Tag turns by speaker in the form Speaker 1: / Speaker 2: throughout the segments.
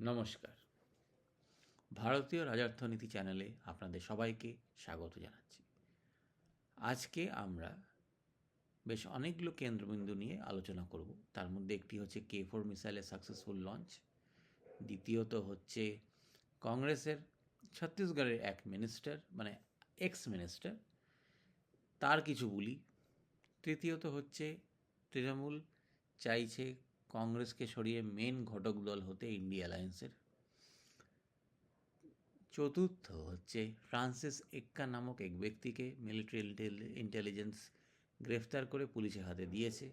Speaker 1: নমস্কার। ভারতীয় রাজার্থনীতি চ্যানেলে আপনাদের সবাইকে স্বাগত জানাচ্ছি। আজকে আমরা বেশ অনেকগুলো কেন্দ্রবিন্দু নিয়ে আলোচনা করব। তার মধ্যে একটি হচ্ছে কে ফোর মিসাইলের সাকসেসফুল লঞ্চ দ্বিতীয়ত হচ্ছে কংগ্রেসের ছত্তিশগড়ের এক মিনিস্টার মানে এক্স মিনিস্টার তার কিছু বলি, তৃতীয়ত হচ্ছে তৃণমূল চাইছে কংগ্রেসকে সরিয়ে মেন ঘটক দল হতে ইন্ডিয়া অ্যালায়েন্সের চতুর্থ হচ্ছে ফ্রান্সিস এক্কা নামক এক ব্যক্তিকে মিলিটারি ইন্টেলিজেন্স গ্রেফতার করে পুলিশের হাতে দিয়েছে।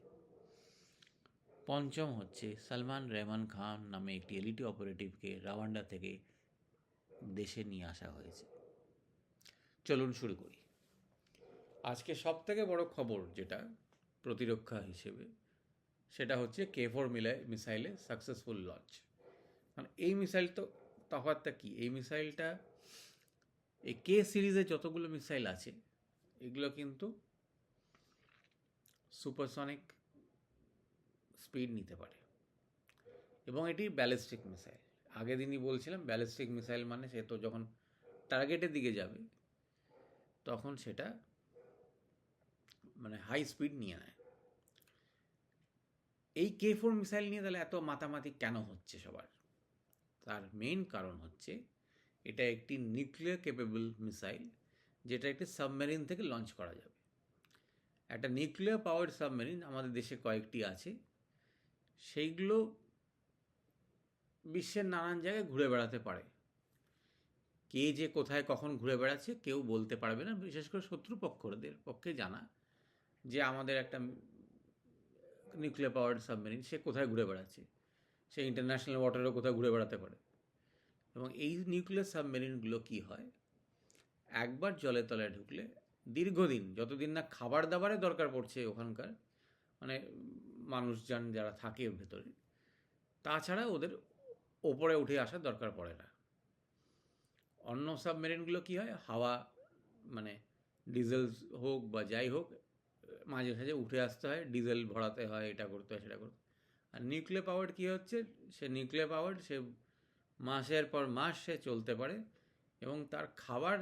Speaker 1: পঞ্চম হচ্ছে সালমান রেহমান খান নামে একটি এলিটি অপারেটিভকে রাওয়ান্ডা থেকে দেশে নিয়ে আসা হয়েছে। চলুন শুরু করি। আজকে সব থেকে বড় খবর যেটা প্রতিরক্ষা হিসেবে সেটা হচ্ছে কে ফোর মিলাই মিসাইলে সাকসেসফুল লঞ্চ মানে এই মিসাইল তো, তফাৎটা কি? এই মিসাইলটা, এই কে সিরিজে যতগুলো মিসাইল আছে, এগুলো কিন্তু সুপারসনিক স্পিড নিতে পারে। এবং এটি ব্যালিস্টিক মিসাইল আগে দিনই বলছিলাম ব্যালিস্টিক মিসাইল মানে সে তো যখন টার্গেটের দিকে যাবে, তখন সেটা মানে হাই স্পিড নিয়ে নেয়। এই কে ফোর মিসাইল নিয়ে তাহলে এত মাতামাতি কেন হচ্ছে সবার? তার মেন কারণ হচ্ছে এটা একটি নিউক্লিয়ার কেপেবল মিসাইল যেটা একটি সাবমেরিন থেকে লঞ্চ করা যাবে। একটা নিউক্লিয়ার পাওয়ার সাবমেরিন আমাদের দেশে কয়েকটি আছে, সেইগুলো বিশ্বের নানান জায়গায় ঘুরে বেড়াতে পারে। কে যে কোথায় কখন ঘুরে বেড়াচ্ছে কেউ বলতে পারবে না, বিশেষ করে শত্রুপক্ষদের পক্ষে জানা যে আমাদের একটা নিউক্লিয়ার পাওয়ার্ড সাবমেরিন সে কোথায় ঘুরে বেড়াচ্ছে? সে ইন্টারন্যাশনাল ওয়াটারেও কোথাও ঘুরে বেড়াতে পারে? এবং এই নিউক্লিয়ার সাবমেরিনগুলো কী হয়? একবার জলে তলায় ঢুকলে দীর্ঘদিন, যতদিন না খাবার দাবারের দরকার পড়ছে ওখানকার মানে মানুষজন যারা থাকে ভেতরে, তাছাড়া ওদের ওপরে উঠে আসার দরকার পড়ে না। অন্য সাবমেরিনগুলো কী হয়? হাওয়া মানে ডিজেল হোক বা যাই হোক মাঝে সাঝে উঠে আসতে হয়, ডিজেল ভরাতে হয়, এটা করতে হয়, সেটা করতে আর নিউক্লিয়ার পাওয়ার কী হচ্ছে? সে নিউক্লিয়ার পাওয়ার সে মাসের পর মাস সে চলতে পারে এবং তার খাবার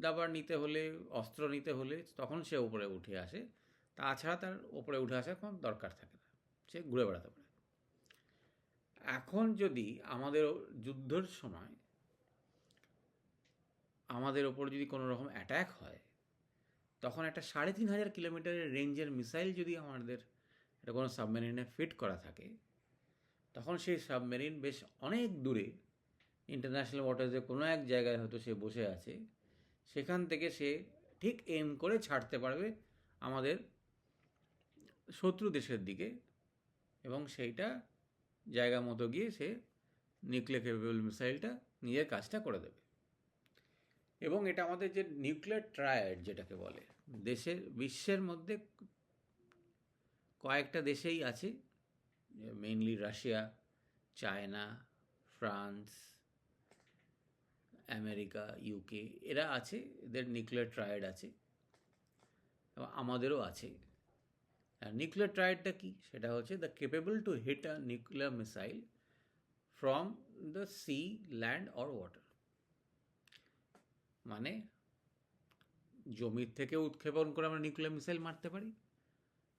Speaker 1: দাবার নিতে হলে, অস্ত্র নিতে হলে তখন সে ওপরে উঠে আসে। তাছাড়া তার ওপরে উঠে আসার কোনো দরকার থাকে না, সে ঘুরে বেড়াতে পারে। এখন যদি আমাদের যুদ্ধের সময় আমাদের ওপর যদি কোনো রকম অ্যাট্যাক হয় তখন একটা সাড়ে তিন হাজার কিলোমিটারের রেঞ্জের মিসাইল যদি আমাদের এটা কোনো সাবমেরিনে ফিট করা থাকে, তখন সেই সাবমেরিন বেশ অনেক দূরে ইন্টারন্যাশনাল ওয়াটার্সে কোনো এক জায়গায় হয়তো সে বসে আছে, সেখান থেকে সে ঠিক এম করে ছাড়তে পারবে আমাদের শত্রু দেশের দিকে এবং সেইটা জায়গা মতো গিয়ে সে নিউক্লিয়ার কেপেবল মিসাইলটা নিজের কাজটা করে দেবে। এবং এটা আমাদের যে নিউক্লিয়ার ট্রায়াড যেটাকে বলে দেশের, বিশ্বের মধ্যে কয়েকটা দেশেই আছে mainly Russia, China, France, America UK এরা আছে, এদের নিউক্লিয়ার ট্রায়েড আছে, এবং আমাদেরও আছে। আর নিউক্লিয়ার ট্রায়েডটা কি? সেটা হচ্ছে the capable to hit a nuclear missile from the sea land or water মানে জমির থেকে উৎক্ষেপণ করে আমরা নিউক্লিয়ার মিসাইল মারতে পারি।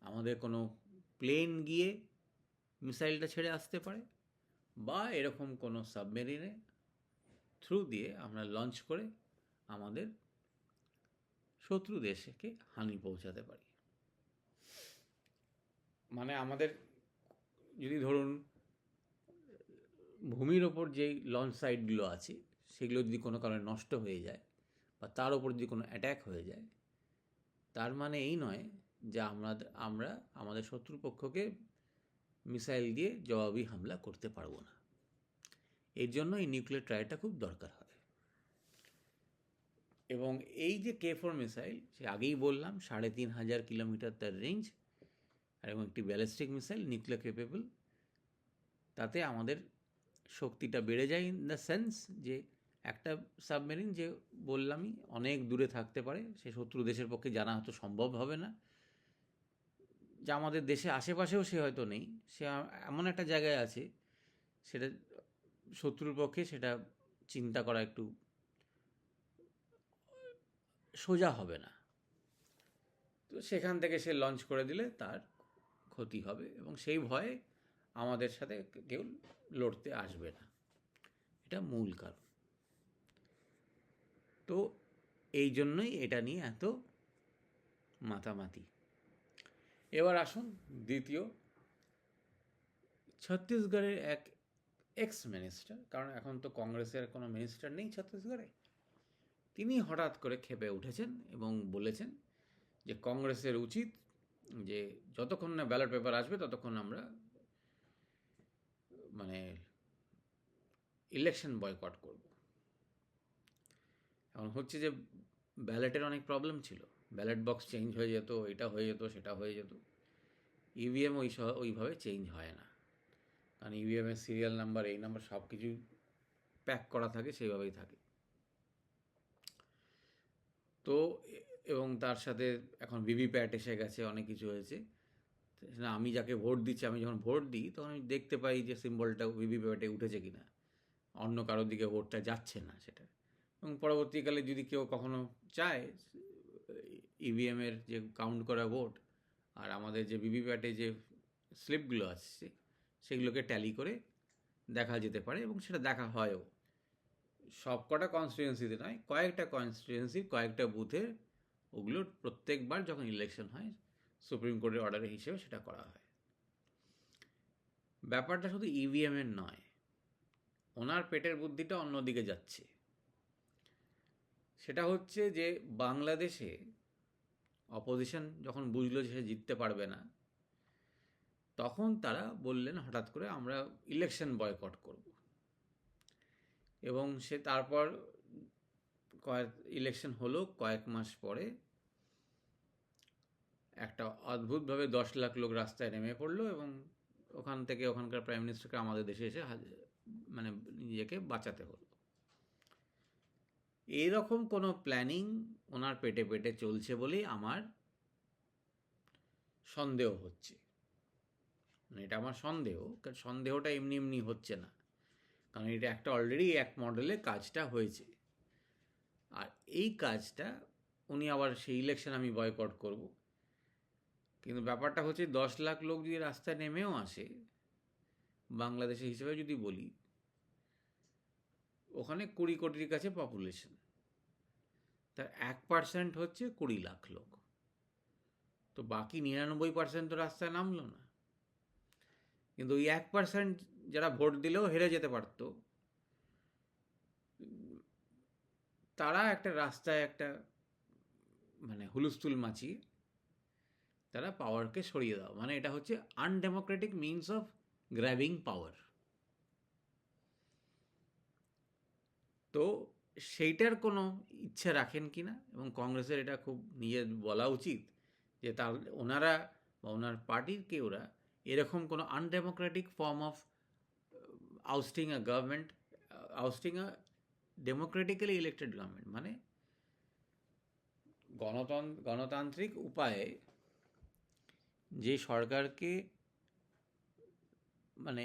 Speaker 1: আমাদের কোনো প্লেন গিয়ে মিসাইলটা ছেড়ে আসতে পারে বা এরকম কোনো সাবমেরিনে থ্রু দিয়ে আমরা লঞ্চ করে আমাদের শত্রু দেশকে হানি পৌঁছাতে পারি। মানে আমাদের যদি ধরুন, ভূমির ওপর যেই লঞ্চ সাইটগুলো আছে, সেগুলো যদি কোনো কারণে নষ্ট হয়ে যায় বা তার ওপর যদি কোনো অ্যাট্যাক হয়ে যায়, তার মানে এই নয় যে আমরা আমরা আমাদের শত্রুপক্ষকে মিসাইল দিয়ে জবাবি হামলা করতে পারব না। এর জন্য এই নিউক্লিয়ার ট্রায়ালটা খুব দরকার হয়। এবং এই যে কে ফোর মিসাইল সে আগেই বললাম, সাড়ে তিন হাজার কিলোমিটার তার রেঞ্জ এবং একটি ব্যালিস্টিক মিসাইল নিউক্লিয়ার কেপেবল তাতে আমাদের শক্তিটা বেড়ে যায় ইন দ্য সেন্স যে একটা সাবমেরিন যে বললামই, অনেক দূরে থাকতে পারে, সে শত্রু দেশের পক্ষে জানা হয়তো সম্ভব হবে না। যা আমাদের দেশে আশেপাশেও সে হয়তো নেই। সে এমন একটা জায়গায় আছে, সেটা শত্রুর পক্ষে সেটা চিন্তা করা একটু সোজা হবে না। তো সেখান থেকে সে লঞ্চ করে দিলে তার ক্ষতি হবে এবং সেই ভয়ে আমাদের সাথে কেউ লড়তে আসবে না। এটা মূল কারণ। তো এই জন্যই এটা নিয়ে এত মাতামাতি। এবার আসুন দ্বিতীয় ছত্তিশগড়ের এক এক্স মিনিস্টার কারণ এখন তো কংগ্রেসের কোনো মিনিস্টার নেই ছত্তিশগড়ে। তিনি হঠাৎ করে খেপে উঠেছেন এবং বলেছেন যে কংগ্রেসের উচিত যে যতক্ষণ না ব্যালট পেপার আসবে ততক্ষণ আমরা মানে ইলেকশন বয়কট করব। এখন হচ্ছে যে ব্যালেটের অনেক প্রবলেম ছিল। ব্যালট বক্স চেঞ্জ হয়ে যেত, এটা হয়ে যেত, সেটা হয়ে যেত। ইভিএম ওই সহ, ওইভাবে চেঞ্জ হয় না। কারণ ইভিএমের সিরিয়াল নাম্বার এই নাম্বার সব কিছু প্যাক করা থাকে, সেইভাবেই থাকে। তো এবং তার সাথে এখন ভিভিপ্যাট এসে গেছে, অনেক কিছু হয়েছে। না, আমি যাকে ভোট দিচ্ছি, আমি যখন ভোট দিই, তখন আমি দেখতে পাই যে সিম্বলটা ভিভিপ্যাটে উঠেছে কি না অন্য কারোর দিকে ভোটটা যাচ্ছে না সেটা। এবং পরবর্তীকালে যদি কেউ কখনো চায় ইভিএমের যে কাউন্ট করা ভোট আর আমাদের যে ভিভিপ্যাটে যে স্লিপগুলো আসছে, সেগুলোকে ট্যালি করে দেখা যেতে পারে এবং সেটা দেখা হয়ও। সব কটা কনস্টিটিউয়েন্সিতে নয়, কয়েকটা কনস্টিটিউয়েন্সি কয়েকটা বুথের ওগুলো প্রত্যেকবার যখন ইলেকশন হয় সুপ্রিম কোর্টের অর্ডারের হিসেবে সেটা করা হয়। ব্যাপারটা শুধু ইভিএমের নয়, ওনার পেটের বুদ্ধিটা অন্যদিকে যাচ্ছে। সেটা হচ্ছে যে বাংলাদেশে অপোজিশন যখন বুঝলো যে সে জিততে পারবে না, তখন তারা বললেন হঠাৎ করে আমরা ইলেকশন বয়কট করব। এবং সে তারপর কয়েক ইলেকশন হলো কয়েক মাস পরে একটা অদ্ভুতভাবে দশ লাখ লোক রাস্তায় নেমে পড়ল এবং ওখান থেকে ওখানকার প্রাইম মিনিস্টারকে আমাদের দেশে এসে মানে নিজেকে বাঁচাতে হলো। এইরকম কোনো প্ল্যানিং ওনার পেটে পেটে চলছে বলেই আমার সন্দেহ হচ্ছে। মানে এটা আমার সন্দেহ, কারণ সন্দেহটা এমনি এমনি হচ্ছে না। কারণ এটা একটা অলরেডি এক মডেলে কাজটা হয়েছে। আর এই কাজটা উনি আবার সেই ইলেকশন আমি বয়কট করব। কিন্তু ব্যাপারটা হচ্ছে দশ লাখ লোক যদি রাস্তায় নেমেও আসে, বাংলাদেশের হিসেবে যদি বলি ওখানে কুড়ি কোটির কাছে পপুলেশন তার এক পার্সেন্ট হচ্ছে কুড়ি লাখ লোক। তো বাকি নিরানব্বই পার্সেন্ট তো রাস্তায় নামলো না। কিন্তু ওই এক পার্সেন্ট যারা ভোট দিলেও হেরে যেতে পারত। তারা একটা রাস্তায় একটা মানে হুলুস্থুল মাচিয়ে তারা পাওয়ারকে সরিয়ে দাও। মানে এটা হচ্ছে undemocratic means of grabbing power তো সেইটার কোনো ইচ্ছে রাখেন কি না? এবং কংগ্রেসের এটা খুব নিজের বলা উচিত যে তার ওনারা বা ওনার পার্টির কেউরা এরকম কোনো undemocratic form of ousting a government ousting a democratically elected government মানে গণতন্ত্র গণতান্ত্রিক উপায়ে যে সরকারকে মানে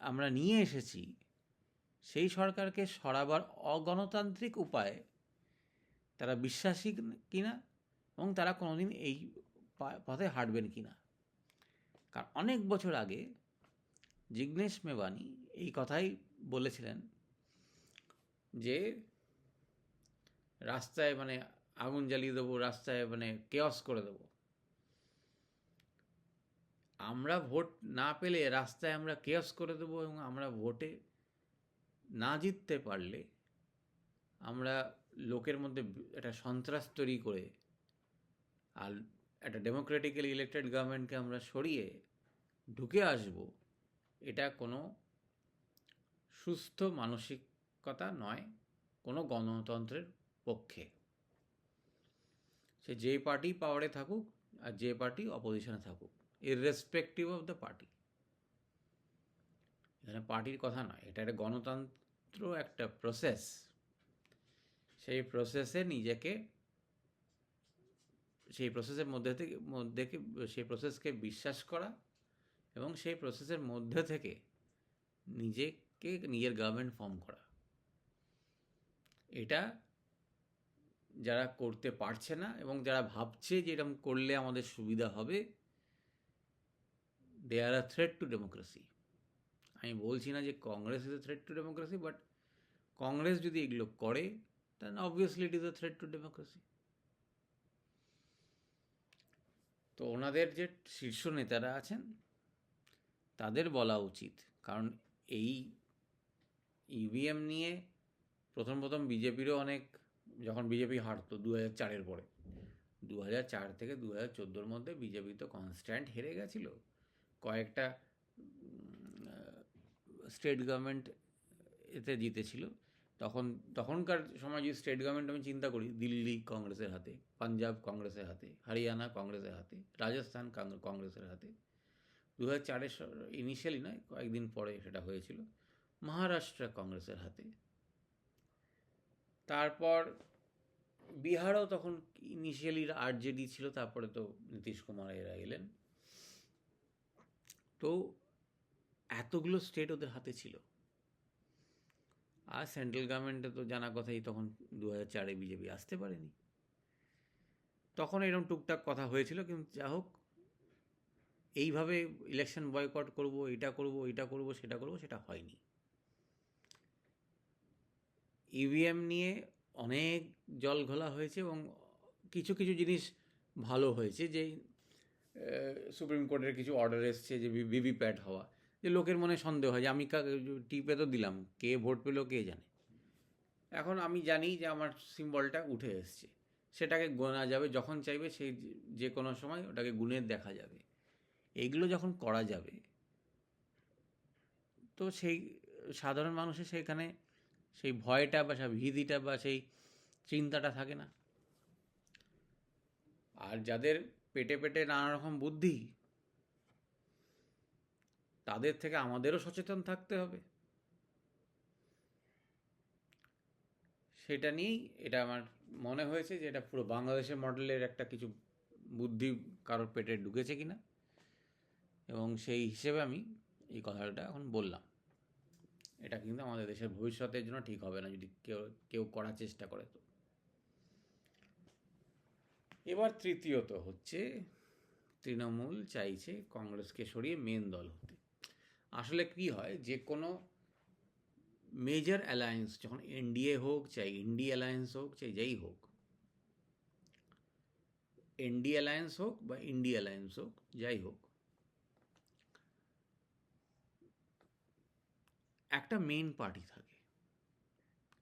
Speaker 1: আমরা নিয়ে এসেছি সেই সরকারকে সরাবার অগণতান্ত্রিক উপায়ে তারা বিশ্বাসী কিনা এবং তারা কোনোদিন এই পথে হাঁটবেন কিনা। কারণ অনেক বছর আগে জিগ্নেশ মেবানি এই কথাই বলেছিলেন যে রাস্তায় মানে আগুন জ্বালিয়ে দেবো, রাস্তায় মানে কেয়স করে দেবো। আমরা ভোট না পেলে রাস্তায় আমরা কেয়স করে দেবো এবং আমরা ভোটে না জিততে পারলে আমরা লোকের মধ্যে একটা সন্ত্রাস তৈরি করে আর একটা ডেমোক্রেটিক্যালি ইলেকটেড গভর্নমেন্টকে আমরা সরিয়ে ঢুকে আসব, এটা কোনো সুস্থ মানসিকতা নয়, কোনো গণতন্ত্রের পক্ষে। সে যে পার্টি পাওয়ারে থাকুক আর যে পার্টি অপোজিশনে থাকুক ইররেসপেক্টিভ অফ দ্য পার্টি এখানে পার্টির কথা নয়, এটা একটা গণতন্ত্র একটা প্রসেস সেই প্রসেসে নিজেকে, সেই প্রসেসের মধ্যে থেকে, মধ্যে সেই প্রসেসকে বিশ্বাস করা এবং সেই প্রসেসের মধ্যে থেকে নিজেকে, নিজের গভর্নমেন্ট ফর্ম করা। এটা যারা করতে পারছে না এবং যারা ভাবছে যে এরকম করলে আমাদের সুবিধা হবে they are a threat to democracy আমি বলছি না যে Congress is a threat to democracy but Congress যদি এগুলো করে দেন obviously it is a threat to democracy তো ওনাদের যে শীর্ষ নেতারা আছেন, তাদের বলা উচিত। কারণ এই ইভিএম নিয়ে প্রথম প্রথম বিজেপিরও অনেক, যখন বিজেপি হারতো দু হাজার চারের পরে দু হাজার চার থেকে দু হাজার চোদ্দোর মধ্যে বিজেপি তো কনস্ট্যান্ট হেরে গেছিল। কয়েকটা স্টেট গভর্নমেন্ট এতে জিতেছিল। তখন, তখনকার সময় যদি স্টেট গভর্নমেন্ট আমি চিন্তা করি, দিল্লি কংগ্রেসের হাতে, পাঞ্জাব কংগ্রেসের হাতে, হরিয়ানা কংগ্রেসের হাতে, রাজস্থান কংগ্রেসের হাতে দু হাজার চারের ইনিশিয়ালি নয়, কয়েকদিন পরে সেটা হয়েছিল, মহারাষ্ট্র কংগ্রেসের হাতে। তারপর বিহারও তখন ইনিশিয়ালি আরজেডি ছিল, তারপরে তো নীতিশ কুমার এরা এলেন। তো এতগুলো স্টেট ওদের হাতে ছিল। আর সেন্ট্রাল গভর্নমেন্টে তো জানা কথাই তখন দু হাজার চারে বিজেপি আসতে পারেনি। তখন এরকম টুকটাক কথা হয়েছিল, কিন্তু যা হোক, এইভাবে ইলেকশন বয়কট করব এটা করব এটা করব, সেটা করব, সেটা হয়নি। ইভিএম নিয়ে অনেক জল ঘোলা হয়েছে এবং কিছু কিছু জিনিস ভালো হয়েছে যে সুপ্রিম কোর্টের কিছু অর্ডার এসছে যে ভিভিপ্যাট হওয়া। যে লোকের মনে সন্দেহ হয় যে আমি টিপে তো দিলাম, কে ভোট পেল, কে জানে। এখন আমি জানি যে আমার সিম্বলটা উঠে এসছে। সেটাকে গোনা যাবে, যখন চাইবে সেই যে- কোনো সময় ওটাকে গুনে দেখা যাবে। এইগুলো যখন করা যাবে, তো সেই সাধারণ মানুষের সেখানে সেই ভয়টা বা সেই ভীতিটা বা সেই চিন্তাটা থাকে না। আর যাদের পেটে পেটে নানা রকম বুদ্ধি তাদের থেকে আমাদেরও সচেতন থাকতে হবে। সেটা নিয়েই এটা আমার মনে হয়েছে যে এটা পুরো বাংলাদেশের মডেলের একটা কিছু বুদ্ধি কারোর পেটে ঢুকেছে কিনা। এবং সেই হিসেবে আমি এই কথাটা এখন বললাম। এটা কিন্তু আমাদের দেশের ভবিষ্যতের জন্য ঠিক হবে না যদি কেউ কেউ করার চেষ্টা করে তো। এবার তৃতীয়ত হচ্ছে, তৃণমূল চাইছে কংগ্রেসকে সরিয়ে মেন দল হতে। আসলে কি হয়, যে কোনো মেজর অ্যালায়েন্স যখন এনডিএ হোক, চাই ইন্ডি অ্যালায়েন্স হোক, চাই যাই হোক এনডি অ্যালায়েন্স হোক বা ইন্ডি অ্যালায়েন্স হোক, যাই হোক, একটা মেন পার্টি থাকে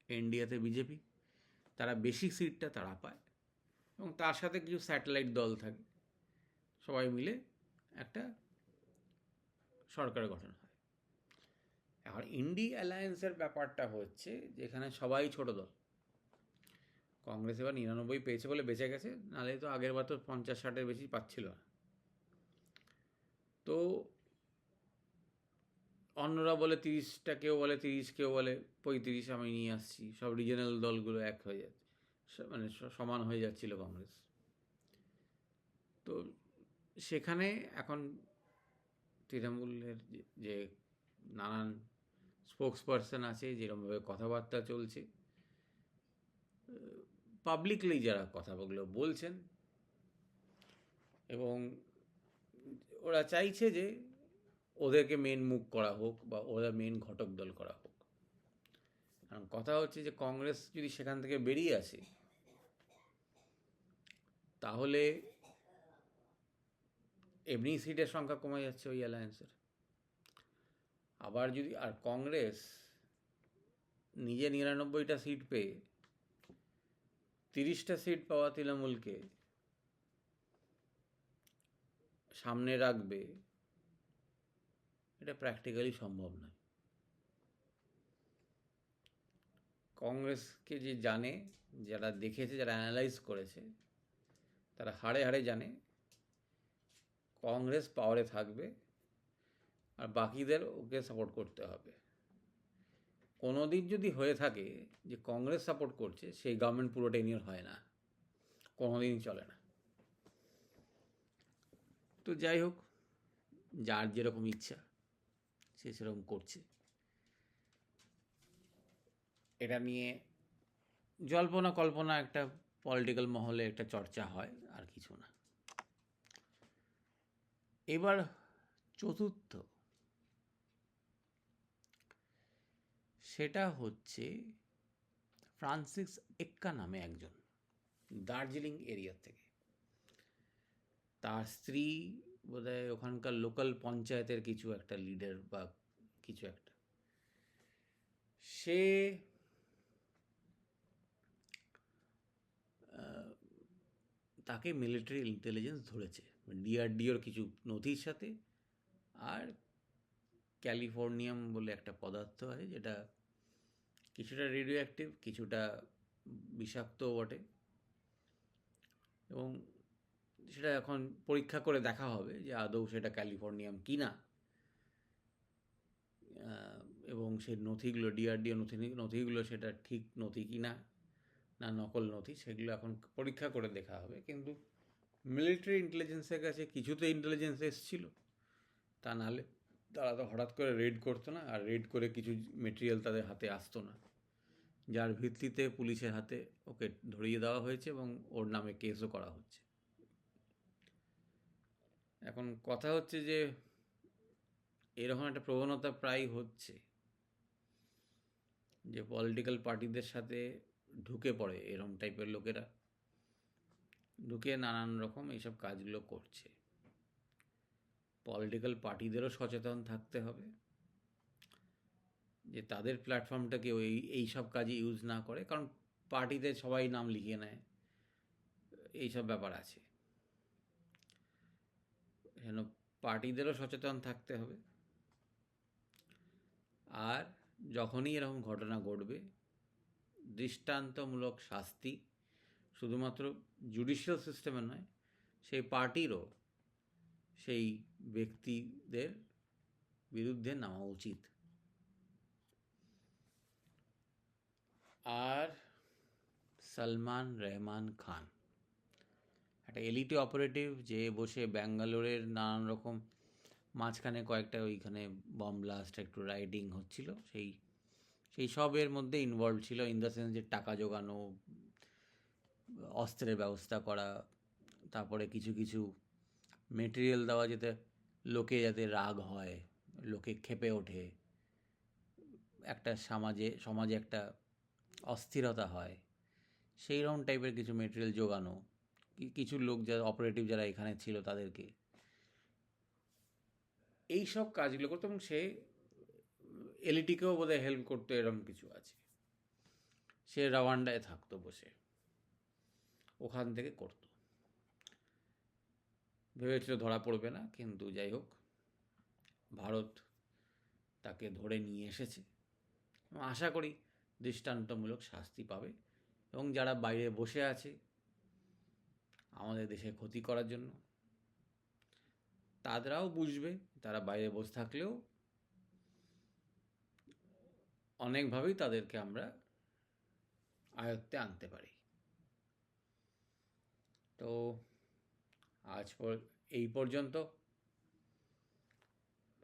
Speaker 1: এনডিএতে বিজেপি তারা বেশি সিটটা তারা পায় এবং তার সাথে কিছু স্যাটেলাইট দল থাকে, সবাই মিলে একটা সরকার গঠন হয়। এখন ইন্ডি অ্যালায়েন্সের ব্যাপারটা হচ্ছে যেখানে সবাই ছোট দল। কংগ্রেস এবার নিরানব্বই পেয়েছে বলে বেঁচে গেছে, নাহলে তো আগের বার তো পঞ্চাশ ষাটের বেশি পাচ্ছিল না। তো অন্যরা বলে তিরিশটা কেউ বলে তিরিশ, কেউ বলে পঁয়ত্রিশ, আমি নিয়ে আসছি। সব রিজনাল দলগুলো এক হয়ে যাচ্ছে মানে সমান হয়ে যাচ্ছিল কংগ্রেস। তো সেখানে এখন তৃণমূলের যে নানান স্পোক্স পার্সন আছে যেরকমভাবে কথাবার্তা চলছে। পাবলিকলি যারা কথাগুলো বলছেন, এবং ওরা চাইছে যে ওদেরকে মেন মুখ করা হোক বা ওরা মেন ঘটক দল করা হোক। কারণ কথা হচ্ছে যে কংগ্রেস যদি সেখান থেকে বেরিয়ে আসে, তাহলে এমনি সিটের সংখ্যা কমে যাচ্ছে ওই অ্যালায়েন্সের আবার যদি, আর কংগ্রেস নিজে নিরানব্বইটা সিট পেয়ে তিরিশটা সিট পাওয়া তৃণমূলকে সামনে রাখবে, এটা প্র্যাকটিক্যালি সম্ভব নয়। কংগ্রেসকে যে জানে, যারা দেখেছে, যারা অ্যানালাইজ করেছে, তারা হাড়ে হাড়ে জানে, কংগ্রেস পাওয়ারে থাকবে। আর বাকিদের ওকে সাপোর্ট করতে হবে। কোনো দিন যদি হয়ে থাকে যে কংগ্রেস সাপোর্ট করছে, সেই গভর্নমেন্ট পুরো টেনিয়র হয় না। কোনো দিন চলে না। তো যাই হোক, যার যেরকম ইচ্ছা, সে সেরকম করছে। এটা নিয়ে জল্পনা কল্পনা একটা পলিটিক্যাল মহলে একটা চর্চা হয়, আর কিছু না। এবার চতুর্থ সেটা হচ্ছে ফ্রান্সিস এক্কা নামে একজন দার্জিলিং এরিয়া থেকে। তার স্ত্রী বোধহয় ওখানকার লোকাল পঞ্চায়েতের কিছু একটা লিডার বা কিছু একটা। সে তাকে মিলিটারি ইন্টেলিজেন্স ধরেছে, ডিআরডিওর কিছু নথির সাথে। আর ক্যালিফোর্নিয়াম বলে একটা পদার্থ আছে, যেটা কিছুটা রেডিও অ্যাক্টিভ কিছুটা বিষাক্ত বটে। এবং সেটা এখন পরীক্ষা করে দেখা হবে যে আদৌ সেটা ক্যালিফোর্নিয়াম কি না এবং সেই নথিগুলো ডিআরডিও নথি, নথিগুলো সেটা ঠিক নথি কি না না নকল নথি, সেগুলো এখন পরীক্ষা করে দেখা হবে। কিন্তু মিলিটারি ইন্টেলিজেন্সের কাছে কিছু তো ইন্টেলিজেন্স এসেছিল, তা নাহলে তারা তো হঠাৎ করে রেড করতো না, আর রেড করে কিছু মেটেরিয়াল তাদের হাতে আসতো না। যার ভিত্তিতে পুলিশের হাতে ওকে ধরিয়ে দেওয়া হয়েছে এবং ওর নামে কেসও করা হচ্ছে। এখন কথা হচ্ছে যে, এরকম একটা প্রবণতা প্রায় হচ্ছে যে পলিটিক্যাল পার্টিদের সাথে ঢুকে পড়ে এরকম টাইপের লোকেরা। ঢুকে নানান রকম এইসব কাজগুলো করছে। পলিটিক্যাল পার্টিদেরও সচেতন থাকতে হবে, যে তাদের প্ল্যাটফর্মটাকে ওই, এই সব কাজে ইউজ না করে, কারণ পার্টিতে সবাই নাম লিখিয়ে নেয় এইসব ব্যাপার আছে। যেন পার্টিদেরও সচেতন থাকতে হবে। আর যখনই এরকম ঘটনা ঘটবে, দৃষ্টান্তমূলক শাস্তি শুধুমাত্র জুডিশিয়াল সিস্টেমে নয়, সেই পার্টিরও সেই ব্যক্তিদের বিরুদ্ধে নামা উচিত। আর সলমান রহমান খান, একটা এলিটি অপারেটিভ যে বসে ব্যাঙ্গালোরের নানান রকম মাঝখানে কয়েকটা ওইখানে বম ব্লাস্ট, একটু রাইডিং হচ্ছিল, সেই সেই সবের মধ্যে ইনভলভ ছিল ইন দ্য সেন্স যে টাকা জোগানো, অস্ত্রের ব্যবস্থা করা, তারপরে কিছু কিছু মেটেরিয়াল দেওয়া যাতে লোকে যাতে রাগ হয়, লোকে ক্ষেপে ওঠে, একটা সমাজে সমাজে একটা অস্থিরতা হয় সেই রকম টাইপের কিছু মেটেরিয়াল জোগানো, কি- কিছু লোক যারা অপারেটিভ যারা এখানে ছিল তাদেরকে। এই সব কাজগুলো করতো এবং সে এলিটিকেও বোধহয় হেল্প করতো, এরকম কিছু আছে। সে রাওয়ান্ডায় থাকতো বসে। ওখান থেকে করতো। ভেবেছিল ধরা পড়বে না, কিন্তু যাই হোক, ভারত তাকে ধরে নিয়ে এসেছে। এবং আশা করি দৃষ্টান্তমূলক শাস্তি পাবে। এবং যারা বাইরে বসে আছে আমাদের দেশে ক্ষতি করার জন্য, তাদেরাও বুঝবে, তারা বাইরে বসে থাকলেও অনেকভাবেই তাদেরকে আমরা আয়ত্তে আনতে পারি। তো আজ এই পর্যন্ত।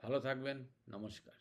Speaker 1: ভালো থাকবেন নমস্কার।